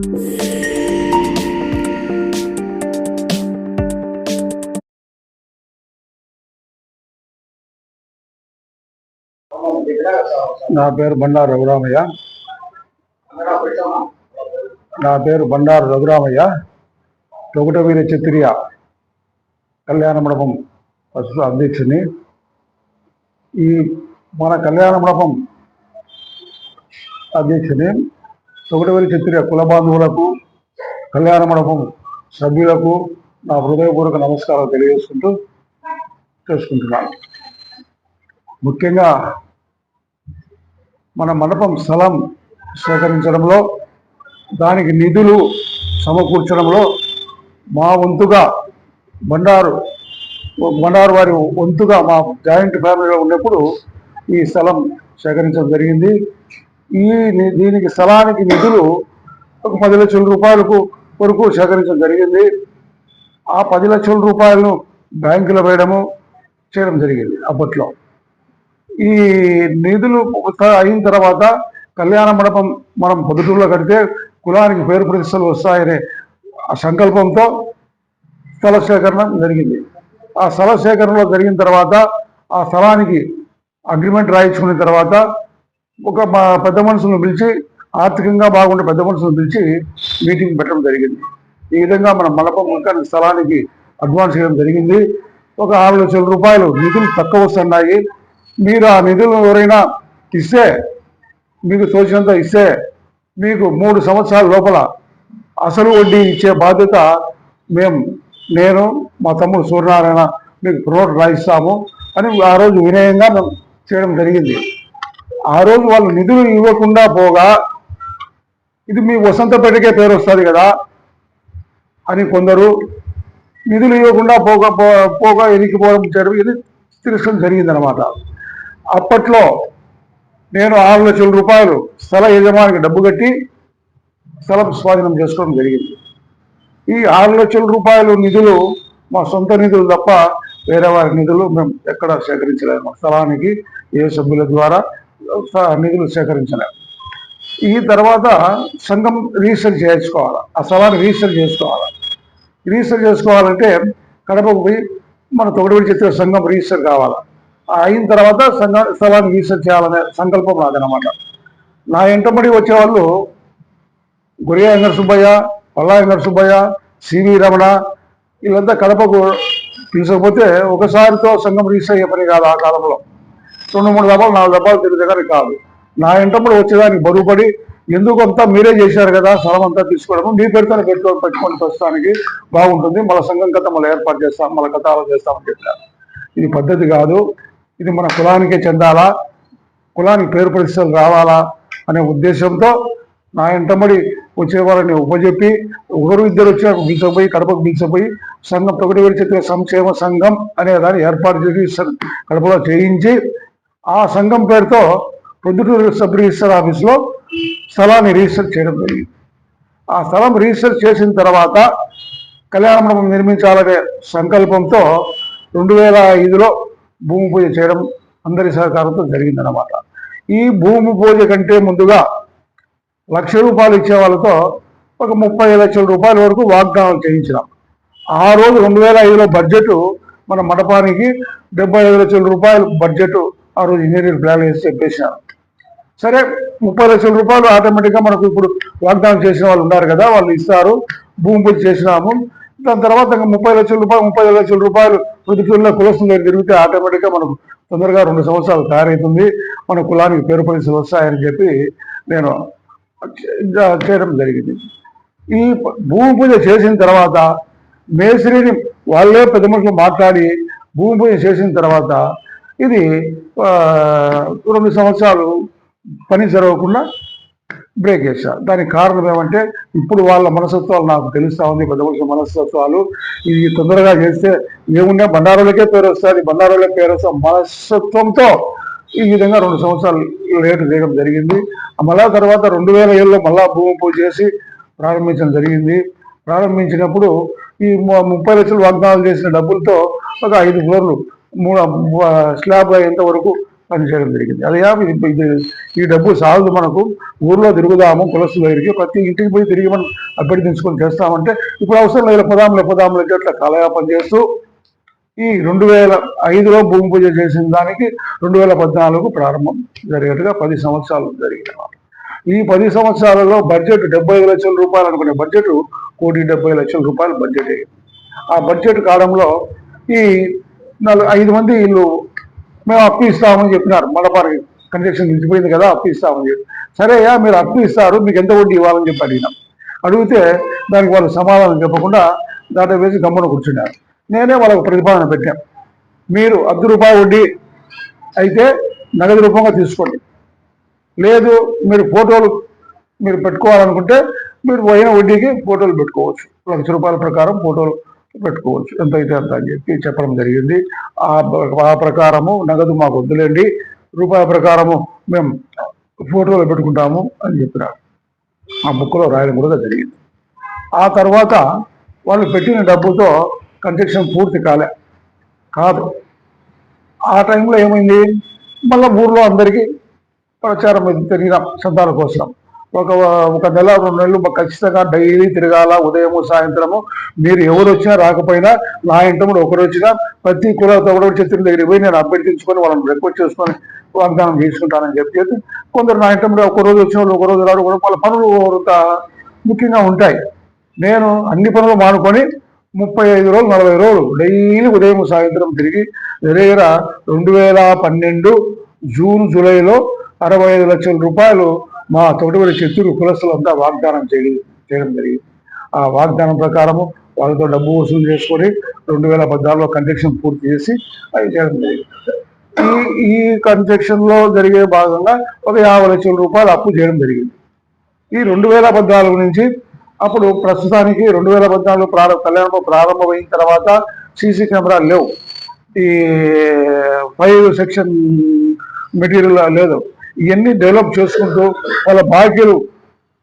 నా పేరు బండారు రఘురామయ్య. నా పేరు బండారు రఘురామయ్య. తొగుటవీర చిత్రియ కళ్యాణ మండపం ప్రస్తుత అధ్యక్షుని. ఈ మన కళ్యాణ మండపం అధ్యక్షుని తొగుటవీర చిత్రియ కుల బాంధవులకు కళ్యాణ మండపం సభ్యులకు నా హృదయపూర్వక నమస్కారాలు తెలియజేసుకుంటూ చేసుకుంటున్నాను. ముఖ్యంగా మన మండపం స్థలం సేకరించడంలో దానికి నిధులు సమకూర్చడంలో మా వంతుగా బండారు బండారు వారి వంతుగా మా జాయింట్ ఫ్యామిలీలో ఉన్నప్పుడు ఈ స్థలం సేకరించడం జరిగింది. ఈ దీనికి స్థలానికి నిధులు ఒక పది లక్షల రూపాయలకు వరకు సేకరించడం జరిగింది. ఆ పది లక్షల రూపాయలను బ్యాంకులో వేయడము చేయడం జరిగింది అప్పట్లో. ఈ నిధులు అయిన తర్వాత కళ్యాణ మండపం మనం పొద్దుటూరులో కడితే కులానికి పేరు ప్రతిష్టలు వస్తాయనే ఆ సంకల్పంతో స్థల సేకరణ జరిగింది. ఆ స్థల సేకరణలో జరిగిన తర్వాత ఆ స్థలానికి అగ్రిమెంట్ రాయించుకున్న తర్వాత ఒక పెద్ద మనుషులను పిలిచి ఆర్థికంగా బాగుండే పెద్ద మనుషులను పిలిచి మీటింగ్ పెట్టడం జరిగింది. ఈ విధంగా మన మలపం ముఖానికి స్థలానికి అడ్వాన్స్ చేయడం జరిగింది. ఒక ఆరు లక్షల రూపాయలు నిధులు తక్కువ వస్తున్నాయి. మీరు ఆ నిధులు ఎవరైనా ఇస్తే మీకు తోచినంత ఇస్తే మీకు మూడు సంవత్సరాల లోపల అసలు వడ్డీ ఇచ్చే బాధ్యత మేము నేను మా తమ్ముడు సూర్యనారాయణ మీకు ప్రోట్ రాయిస్తాము అని ఆ రోజు వినయంగా మేము చేయడం జరిగింది. ఆ రోజు వాళ్ళు నిధులు ఇవ్వకుండా పోగా ఇది మీ వసంతపేటకే పేరు వస్తుంది కదా అని కొందరు నిధులు ఇవ్వకుండా పోగా పో- పోగా ఎరిగిపోవడం జరిగింది తిరస్కరణ జరిగిందనమాట అప్పట్లో నేను ఆరు లక్షల రూపాయలు స్థల యజమానికి డబ్బు కట్టి స్థలం స్వాధీనం చేసుకోవడం జరిగింది. ఈ ఆరు లక్షల రూపాయలు నిధులు మా సొంత నిధులు తప్ప వేరే వారి నిధులు మేము ఎక్కడ సేకరించలేము మా స్థలానికి ఏ సభ్యుల ద్వారా నిధులు సేకరించలేము ఈ తర్వాత సంఘం రిజిస్టర్ చేసుకోవాలి ఆ స్థలాన్ని రిజిస్టర్ చేసుకోవాలి? రిజిస్టర్ చేసుకోవాలంటే కడపకు పోయి మన తొగడవిడి చెప్పిన సంఘం రిజిస్టర్ కావాలి? అయిన తర్వాత సంఘ స్థలాన్ని రిజిస్టర్ చేయాలనే సంకల్పం నాదనమాట నా ఎంటబడి వచ్చే వాళ్ళు గురియా వెంకట పల్లా వెంకట సివి రమణ వీళ్ళంతా కడపకు పిలిచకపోతే ఒకసారితో సంఘం రిజిస్టర్ అయ్యే పని కాదు ఆ కాలంలో. రెండు మూడు దెబ్బలు నాలుగు దెబ్బలు తిరిగి దగ్గర కాదు. నా ఇంటప్పుడు వచ్చేదానికి బరువుపడి ఎందుకు అంతా మీరే చేశారు కదా స్థలం అంతా తీసుకోవడం మీ పేరుతోనే పెట్టుకొని పెట్టుకొని ప్రస్తుతానికి బాగుంటుంది. మళ్ళీ సంఘం కథ మళ్ళీ ఏర్పాటు చేస్తాం మళ్ళీ కథ అలా చేస్తామని చెప్పారు. ఇది పద్ధతి కాదు. ఇది మన కులానికే చెందాలా? కులానికి పేరు ప్రతిష్టలు రావాలా? అనే ఉద్దేశంతో నా ఇంటమడి వచ్చే వాళ్ళని ఉపజెప్పి ఒకరు ఇద్దరు వచ్చి పిలిచపోయి కడపకు పిలిచపోయి సంఘం ప్రకటి విడిచిత్ర సంక్షేమ సంఘం అనే దాన్ని ఏర్పాటు చేసి కడపలో చేయించి ఆ సంఘం పేరుతో పొద్దుటూరు సబ్ రిజిస్టర్ ఆఫీస్లో స్థలాన్ని రిజిస్టర్ చేయడం జరిగింది. ఆ స్థలం రిజిస్టర్ చేసిన తర్వాత కళ్యాణ మండపం నిర్మించాలనే సంకల్పంతో రెండు వేల ఐదులో భూమి పూజ చేయడం అందరి సహకారంతో జరిగిందనమాట ఈ భూమి పూజ కంటే ముందుగా లక్ష రూపాయలు ఇచ్చే వాళ్ళతో ఒక ముప్పై లక్షల రూపాయల వరకు వాగ్దానం చేయించినాం. ఆ రోజు రెండు వేల ఐదులో బడ్జెట్ మన మండపానికి డెబ్బై ఐదు లక్షల రూపాయలు బడ్జెట్ ఆ రోజు ఇంజనీర్ ప్లాన్ వేసి చెప్పేసినాను సరే ముప్పై లక్షల రూపాయలు ఆటోమేటిక్గా మనకు ఇప్పుడు వాగ్దానం చేసిన వాళ్ళు ఉన్నారు కదా వాళ్ళు ఇస్తారు భూమి పూజ చేసినాము. దాని తర్వాత ఇంకా ముప్పై లక్షల రూపాయలు ముప్పై లక్షల రూపాయలు ప్రతికూలంలో కులసం దగ్గర తిరిగితే ఆటోమేటిక్గా మనకు తొందరగా రెండు సంవత్సరాలు తయారవుతుంది మన కులానికి పేరు పరిస్థితులు వస్తాయని చెప్పి నేను చేయడం జరిగింది. ఈ భూమి పూజ చేసిన తర్వాత మేస్త్రిని వాళ్ళే పెద్ద మనుషులు మాట్లాడి భూమి పూజ చేసిన తర్వాత ఇది రెండు సంవత్సరాలు పని జరగకుండా బ్రేక్ చేశారు. దానికి కారణం ఏమంటే ఇప్పుడు వాళ్ళ మనస్తత్వాలు నాకు తెలుస్తా ఉంది పెద్ద మనుషుల మనస్తత్వాలు. ఇది తొందరగా చేస్తే ఏమున్నా బండారులకే పేరు వస్తుంది బండారులకే పేరు వస్తుంది. మనస్తత్వంతో ఈ విధంగా రెండు సంవత్సరాలు లేటు చేయడం జరిగింది. మళ్ళా తర్వాత రెండు వేల ఏళ్ళలో మళ్ళా భూమి పూజ చేసి ప్రారంభించడం జరిగింది. ప్రారంభించినప్పుడు ఈ ముప్పై లక్షలు వాగ్దానాలు చేసిన డబ్బులతో ఒక ఐదు ఫ్లోర్లు మూడు స్లాబ్ అయ్యేంత వరకు పనిచేయడం జరిగింది. అదే ఇది ఇది ఈ డబ్బు సాగు మనకు ఊర్లో తిరుగుదాము కులస్తుల దగ్గరికి ప్రతి ఇంటికి పోయి తిరిగి మనం అభ్యర్థించుకొని చేస్తామంటే ఇప్పుడు అవసరం లేదు పదాములు లేపదాము అంటే అట్లా కాలయాపన చేస్తూ ఈ రెండు వేల ఐదులో భూమి పూజ చేసిన దానికి రెండు వేల పద్నాలుగు ప్రారంభం జరిగేట్టుగా పది సంవత్సరాలు జరిగినమాట ఈ పది సంవత్సరాలలో బడ్జెట్ డెబ్బై లక్షల రూపాయలు అనుకునే బడ్జెట్ కోటి డెబ్బై లక్షల రూపాయలు బడ్జెట్ అయ్యింది. ఆ బడ్జెట్ కాలంలో ఈ నాలుగు ఐదు మంది వీళ్ళు మేము అప్పు ఇస్తామని చెప్పినారు. మడపారి కన్స్ట్రక్షన్ నిలిచిపోయింది కదా అప్పు ఇస్తామని చెప్పి. సరే అయ్యా మీరు అప్పు ఇస్తారు మీకు ఎంత వడ్డీ ఇవ్వాలని చెప్పి అడిగినాం. అడిగితే దానికి వాళ్ళు సమాధానం చెప్పకుండా దాంట్లో వేసి గమ్మున కూర్చున్నారు. నేనే వాళ్ళకు ప్రతిపాదన పెట్టాను మీరు అర్ధ రూపాయి వడ్డీ అయితే నగదు రూపంగా తీసుకోండి. లేదు మీరు ఫోటోలు మీరు పెట్టుకోవాలనుకుంటే మీరు పోయిన వడ్డీకి ఫోటోలు పెట్టుకోవచ్చు. లక్ష రూపాయల ప్రకారం ఫోటోలు పెట్టుకోవచ్చు. ఎంతైతే అంత అని చెప్పి చెప్పడం జరిగింది. ఆ ప్రకారము నగదు మాకు వద్దులేండి. రూపాయి ప్రకారము మేము ఫోటోలు పెట్టుకుంటాము అని చెప్పినారు. ఆ బుక్లో రాయడం కూడా జరిగింది. ఆ తర్వాత వాళ్ళు పెట్టిన డబ్బుతో కన్స్ట్రక్షన్ పూర్తి కాలే. కాదు. ఆ టైంలో ఏమైంది? మళ్ళీ ఊర్లో అందరికీ ప్రచారం ఇది తిరిగినాం. సంతాల కోసం. ఒక ఒక నెల రెండు నెలలు ఖచ్చితంగా డైలీ తిరగాల ఉదయము సాయంత్రము. మీరు ఎవరు వచ్చినా రాకపోయినా నా ఇంటముడు ఒకరు వచ్చినా ప్రతి కులతో కూడా చిత్రం దగ్గరికి పోయి నేను అభ్యర్థించుకొని వాళ్ళని రిక్వెస్ట్ చేసుకొని వాగ్దానం చేసుకుంటానని చెప్పి కొందరు నా ఇంటముడు ఒక రోజు వచ్చిన వాళ్ళు ఒక రోజు రాడు కూడా వాళ్ళ పనులు ముఖ్యంగా ఉంటాయి. నేను అన్ని పనులు మానుకొని ముప్పై ఐదు రోజులు నలభై రోజులు డైలీ ఉదయం సాయంత్రం తిరిగి దగ్గర రెండు వేల పన్నెండు జూన్ జూలైలో అరవై ఐదు లక్షల రూపాయలు మా తోటివరి చిత్తూరు కులస్తులంతా వాగ్దానం చేయడం చేయడం జరిగింది. ఆ వాగ్దానం ప్రకారము వాళ్ళతో డబ్బు వసూలు చేసుకొని రెండు వేల పద్నాలుగులో కన్స్ట్రక్షన్ పూర్తి చేసి అవి చేయడం జరిగింది. ఈ ఈ జరిగే భాగంగా ఒక యాభై లక్షల రూపాయలు అప్పు చేయడం జరిగింది. ఈ రెండు వేల పద్నాలుగు నుంచి అప్పుడు ప్రస్తుతానికి రెండు వేల పద్నాలుగు ప్రారంభ కళ్యాణం ప్రారంభమైన తర్వాత సీసీ కెమెరాలు లేవు. ఈ ఫైవ్ సెక్షన్ మెటీరియల్ లేదు. ఇవన్నీ డెవలప్ చేసుకుంటూ వాళ్ళ బాకీలు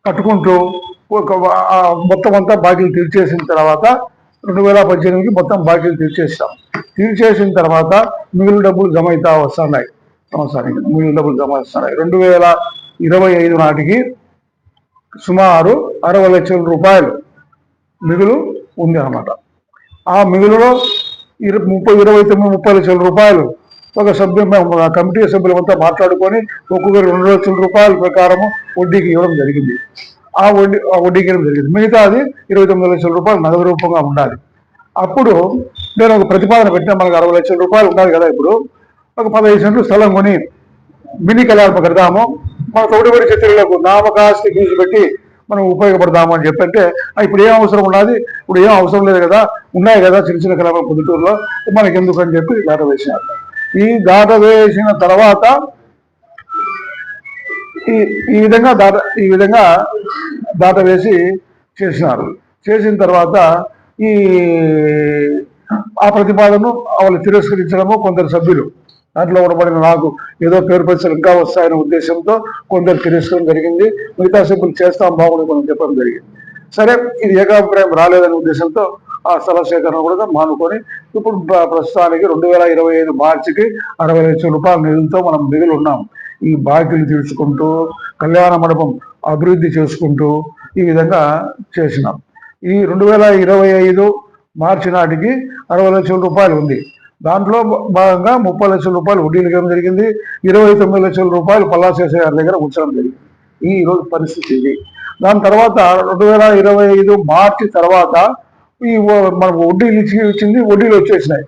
కట్టుకుంటూ ఒక మొత్తం అంతా బాకీలు తీర్చేసిన తర్వాత రెండు వేల పద్దెనిమిదికి మొత్తం బాకీలు తీర్చేస్తాం. తీర్చేసిన తర్వాత మిగిలిన డబ్బులు జమ అవుతా వస్తున్నాయి. సంవత్సరానికి మిగిలిన డబ్బులు జమ వస్తున్నాయి. రెండు వేల ఇరవై ఐదు నాటికి సుమారు అరవై లక్షల రూపాయలు మిగులు ఉంది అన్నమాట. ఆ మిగులులో ఇరవై ముప్పై ఇరవై తొమ్మిది ముప్పై లక్షల రూపాయలు ఒక సభ్యు మేము కమిటీ సభ్యులమంతా మాట్లాడుకొని ఒక్కొక్కరు రెండు లక్షల రూపాయల ప్రకారము వడ్డీకి ఇవ్వడం జరిగింది. ఆ వడ్డీ ఆ వడ్డీకి ఇవ్వడం జరిగింది. మిగతా అది ఇరవై తొమ్మిది లక్షల రూపాయలు నగదు రూపంగా ఉండాలి. అప్పుడు నేను ఒక ప్రతిపాదన పెట్టిన మనకు అరవై లక్షల రూపాయలు ఉండాలి కదా ఇప్పుడు. ఒక పదహైదు సెంట్లు స్థలం కొని మినీ కళ్యాణం కడదాము. మన తోటిపడి చిత్రులకు నామకాస్తి ఫీజు పెట్టి మనం ఉపయోగపడదాము అని చెప్పంటే ఇప్పుడు ఏం అవసరం ఉన్నది? ఇప్పుడు ఏం అవసరం లేదు కదా? ఉన్నాయి కదా చిన్న చిన్న కళాప పొద్దుటూరులో. మనకి ఎందుకు అని చెప్పి దాట వేసినారు ఈ దాట వేసిన తర్వాత ఈ ఈ విధంగా దాట ఈ విధంగా దాట వేసి చేసినారు. చేసిన తర్వాత ఈ ఆ ప్రతిపాదనను వాళ్ళు తిరస్కరించడము కొందరు సభ్యులు. దాంట్లో ఉండబడిన నాకు ఏదో పేరు పరిస్థితులు ఇంకా వస్తాయనే ఉద్దేశంతో కొందరు తిరస్కరణ జరిగింది. మిగతా సభ్యులు చేస్తాం బాగుండదు మనం చెప్పడం జరిగింది. సరే ఇది ఏకాభిప్రాయం రాలేదనే ఉద్దేశంతో ఆ స్థల సేకరణ కూడా మానుకొని ఇప్పుడు ప్ర- ప్రస్తుతానికి రెండు వేల ఇరవై ఐదు మార్చికి అరవై లక్షల రూపాయల నిధులతో మనం మిగిలి ఉన్నాం. ఈ బాకీలు తీర్చుకుంటూ కళ్యాణ మండపం అభివృద్ధి చేసుకుంటూ ఈ విధంగా చేసినాం. ఈ రెండు వేల ఇరవై ఐదు మార్చి నాటికి అరవై లక్షల రూపాయలు ఉంది. దాంట్లో భాగంగా ముప్పై లక్షల రూపాయలు వడ్డీలు ఇవ్వడం జరిగింది. ఇరవై తొమ్మిది లక్షల రూపాయలు పల్లాశేషయ్య గారి దగ్గర ఉంచడం జరిగింది. ఈ రోజు పరిస్థితి ఇది. దాని తర్వాత రెండు వేల ఇరవై ఐదు మార్చి తర్వాత ఈ మనకు వడ్డీలు ఇచ్చి ఇచ్చింది వడ్డీలు వచ్చేసినాయి.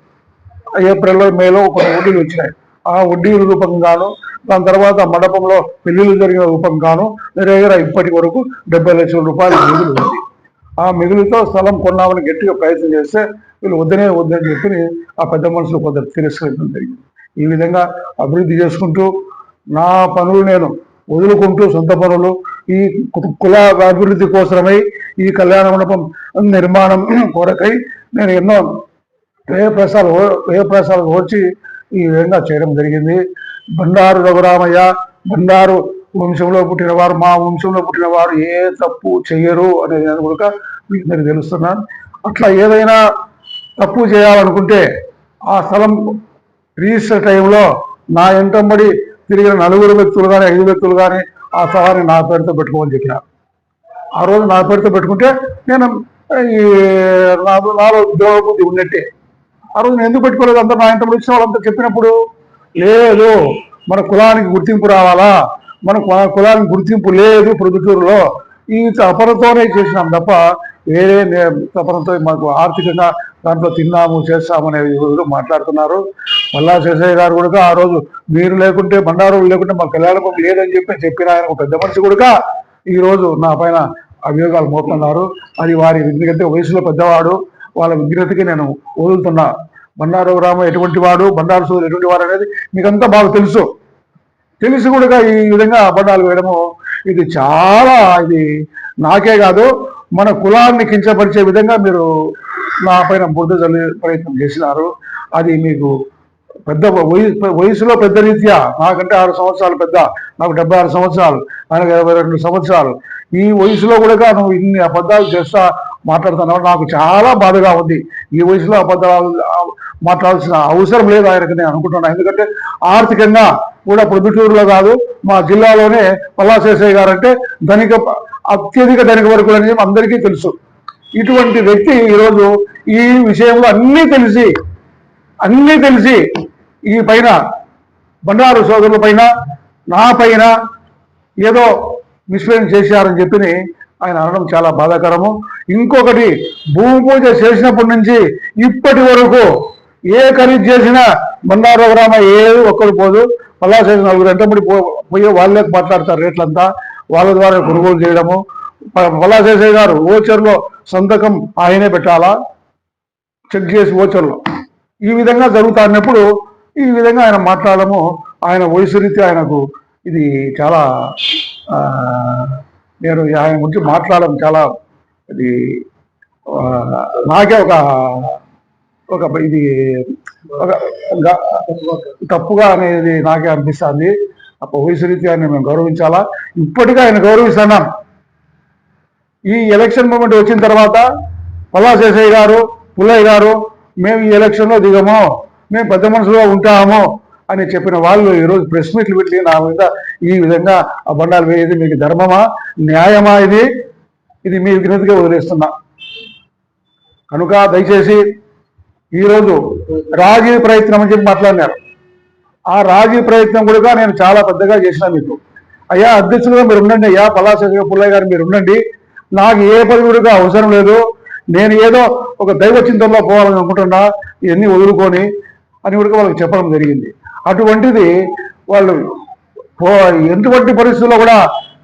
ఏప్రిల్లో మేలో కొన్ని వడ్డీలు వచ్చినాయి. ఆ వడ్డీల రూపంగాను దాని తర్వాత మండపంలో పెళ్ళిళ్ళు జరిగిన రూపంగాను దగ్గర ఇప్పటి వరకు డెబ్బై లక్షల రూపాయల మిగులు ఉంది. ఆ మిగులుతో స్థలం కొన్నామని గట్టిగా ప్రయత్నం చేస్తే వీళ్ళు వద్దనే వద్దని చెప్పి ఆ పెద్ద మనుషులు కొంత తిరస్కరించడం జరిగింది. ఈ విధంగా అభివృద్ధి చేసుకుంటూ నా పనులు నేను వదులుకుంటూ సొంత పనులు ఈ కు- కుల అభివృద్ధి కోసమై ఈ కళ్యాణ మండపం నిర్మాణం కొరకై నేను ఎన్నో వ్యయప్రసాలు వ్యయప్రసాలు వ్యయ వచ్చి ఈ విధంగా చేయడం జరిగింది. బండారు రఘురామయ్య బండారు వంశంలో పుట్టినవారు మా వంశంలో పుట్టినవారు ఏ తప్పు చేయరు అనేది నేను కూడా మీకు నేను తెలుస్తున్నాను. అట్లా ఏదైనా తప్పు చేయాలనుకుంటే ఆ స్థలం రిజిస్టర్ టైంలో నా ఎంటంబడి తిరిగిన నలుగురు వ్యక్తులు కానీ ఐదు వ్యక్తులు కానీ ఆ స్థలాన్ని నా పేరుతో పెట్టుకోమని చెప్పినారు ఆ రోజు నా పేరుతో పెట్టుకుంటే నేను ఈ నాలో దేవబుద్ధి ఉన్నట్టే. ఆ రోజు నేను ఎందుకు పెట్టుకోలేదు? అందరూ నా ఇంట్లో వచ్చిన వాళ్ళంతా చెప్పినప్పుడు లేదు మన కులానికి గుర్తింపు రావాలా? మన కులానికి గుర్తింపు లేదు ప్రొద్దుటూరులో. ఈ తపనతోనే చేసినాం తప్ప వేరే తపనతో మాకు ఆర్థికంగా దాంట్లో తిన్నాము చేస్తామనే ఎవరు మాట్లాడుతున్నారు. మల్లా శేషయ్య గారు కూడా ఆ రోజు మీరు లేకుంటే బండారు లేకుంటే మా కళ్యాణం లేదని చెప్పి చెప్పిన ఆయన ఒక పెద్ద మనిషి కూడా ఈరోజు నా పైన అభియోగాలు మోపుతున్నారు. అది వారి ఎందుకంటే వయసులో పెద్దవాడు వాళ్ళ విజ్ఞతకి నేను వదులుతున్నా. బండారు రామ ఎటువంటి వాడు బండారు సూర్యుడు ఎటువంటి వాడు అనేది మీకంతా బాగా తెలుసు. తెలిసి కూడా ఈ విధంగా అబద్ధాలు వేయడము ఇది చాలా ఇది నాకే కాదు మన కులాన్ని కించపరిచే విధంగా మీరు నా పైన బుద్ధ ప్రయత్నం చేసినారు. అది మీకు పెద్ద వయసు వయసులో పెద్ద రీత్యా. నాకంటే ఆరు సంవత్సరాలు పెద్ద నాకు డెబ్బై ఆరు సంవత్సరాలు ఆయనకు ఇరవై రెండు సంవత్సరాలు. ఈ వయసులో కూడా నువ్వు ఇన్ని అబద్ధాలు చేస్తా మాట్లాడుతున్నావు నాకు చాలా బాధగా ఉంది. ఈ వయసులో అబద్ధాలు మాట్లాడాల్సిన అవసరం లేదు ఆయనకు నేను అనుకుంటున్నాను ఎందుకంటే ఆర్థికంగా కూడా ప్రొద్దుటూరులో కాదు మా జిల్లాలోనే పల్లాశేషయ్య గారు అంటే ధనిక అత్యధిక ధనిక వర్గులు అనేది అందరికీ తెలుసు. ఇటువంటి వ్యక్తి ఈరోజు ఈ విషయంలో అన్నీ తెలిసి అన్నీ తెలిసి ఈ పైన బండారు సోదరుల పైన నా పైన ఏదో మిస్లీన్ చేశారని చెప్పి ఆయన అనడం చాలా బాధాకరము. ఇంకొకటి భూమి పూజ చేసినప్పటి నుంచి ఇప్పటి వరకు ఏ ఖరీదు చేసినా బండారు గ్రామ ఏది ఒక్కరు పోదు. మళ్ళా చేసిన నలుగురు ఎంతమంది పో పోయి వాళ్ళే మాట్లాడతారు రేట్లంతా. వాళ్ళ ద్వారా కొనుగోలు చేయడము. మల్లా శేషయ్య గారు ఓచర్లో సంతకం ఆయనే పెట్టాలా? చెక్ చేసి ఓచర్లో. ఈ విధంగా జరుగుతున్నప్పుడు ఈ విధంగా ఆయన మాట్లాడము. ఆయన వయసు రీతి ఆయనకు ఇది చాలా నేను ఆయన గురించి మాట్లాడడం చాలా ఇది నాకే ఒక ఒక ఇది ఒక తప్పుగా అనేది నాకే అనిపిస్తుంది. అప్పుడు వయసు రీత్యా ఆయన మేము గౌరవించాలా? ఇప్పటికీ ఆయన గౌరవిస్తున్నాం ఈ ఎలక్షన్ మూమెంట్ వచ్చిన తర్వాత పల్లా శేషయ్య గారు పుల్లయ్య గారు మేము ఈ ఎలక్షన్లో దిగము. మేము పెద్ద మనసులో ఉంటాము అని చెప్పిన వాళ్ళు ఈరోజు ప్రెస్ మీట్లు పెట్టి నా మీద ఈ విధంగా ఆ బండాలు వేయేది మీకు ధర్మమా? న్యాయమా ఇది? ఇది మీ విఘ్నతగా వదిలేస్తున్నా. కనుక దయచేసి ఈరోజు రాజీ ప్రయత్నం అని చెప్పి మాట్లాడినారు. ఆ రాజీ ప్రయత్నం కూడా నేను చాలా పెద్దగా చేసిన మీకు. అయ్యా అధ్యక్షులుగా మీరు ఉండండి అయ్యా పలాస పుల్లయ్య గారు మీరు ఉండండి. నాకు ఏ పని అవసరం లేదు. నేను ఏదో ఒక దైవ చింతనలో పోవాలని అనుకుంటున్నా. ఇవన్నీ వదులుకొని అని కూడా వాళ్ళకి చెప్పడం జరిగింది. అటువంటిది వాళ్ళు ఎటువంటి పరిస్థితుల్లో కూడా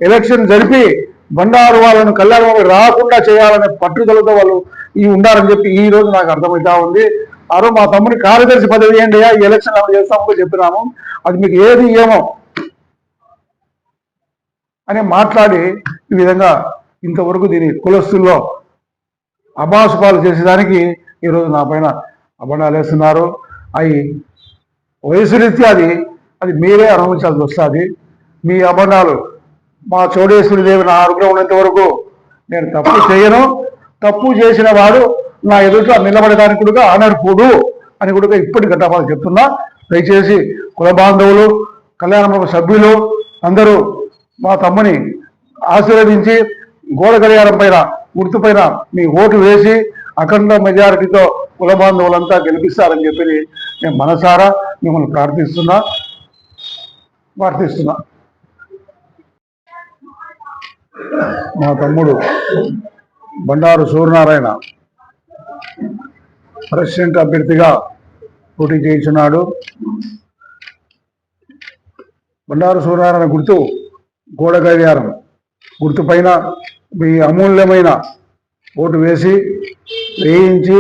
ఎలక్షన్ జరిపి బండారు వాళ్ళను కళ్యాణం రాకుండా చేయాలనే పట్టుదలతో వాళ్ళు ఈ ఉండాలని చెప్పి ఈ రోజు నాకు అర్థమవుతా ఉంది. అరు మా తమ్ముని కార్యదర్శి పదవి ఏంటి ఈ ఎలక్షన్ అమలు చేస్తామని చెప్పినాము. అది మీకు ఏది ఏమో అని మాట్లాడి ఈ విధంగా ఇంతవరకు దీని కులస్తుల్లో అభాసుపాలు చేసేదానికి ఈరోజు నా పైన అబండాలు వేస్తున్నారు అవి వయసు రీత్యా అది అది మీరే అనుభవించాల్సి వస్తుంది. మీ అబండాలు మా చౌడేశ్వరి దేవి నా ఆరోగ్యం ఉన్నంత వరకు నేను తప్పు చేయను. తప్పు చేసిన వాడు నా ఎదుట నిలబడడానికి కూడా అనర్పుడు అని కూడా ఇప్పటి ఘటపాలు చెప్తున్నా. దయచేసి కుల బాంధవులు కళ్యాణ సభ్యులు అందరూ మా తమ్ముని ఆశీర్వదించి గోడ గడియారం పైన గుర్తు పైన మీ ఓటు వేసి అఖండ మెజారిటీతో కుల బాంధవులంతా గెలిపిస్తారని చెప్పి నేను మనసారా మిమ్మల్ని ప్రార్థిస్తున్నా ప్రార్థిస్తున్నా. మా తమ్ముడు బండారు సూర్యనారాయణ ప్రెసిడెంట్ అభ్యర్థిగా పోటీ చేయించున్నాడు. బండారు సూర్యనారాయణ గుర్తు గోడ గడియారం గుర్తు పైన మీ అమూల్యమైన ఓటు వేసి వేయించి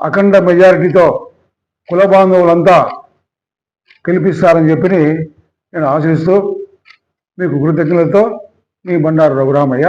అఖండ మెజారిటీతో కుల బాంధవులంతా గెలిపిస్తారని చెప్పి నేను ఆశిస్తూ మీకు కృతజ్ఞతలతో మీ బండారు రఘురామయ్య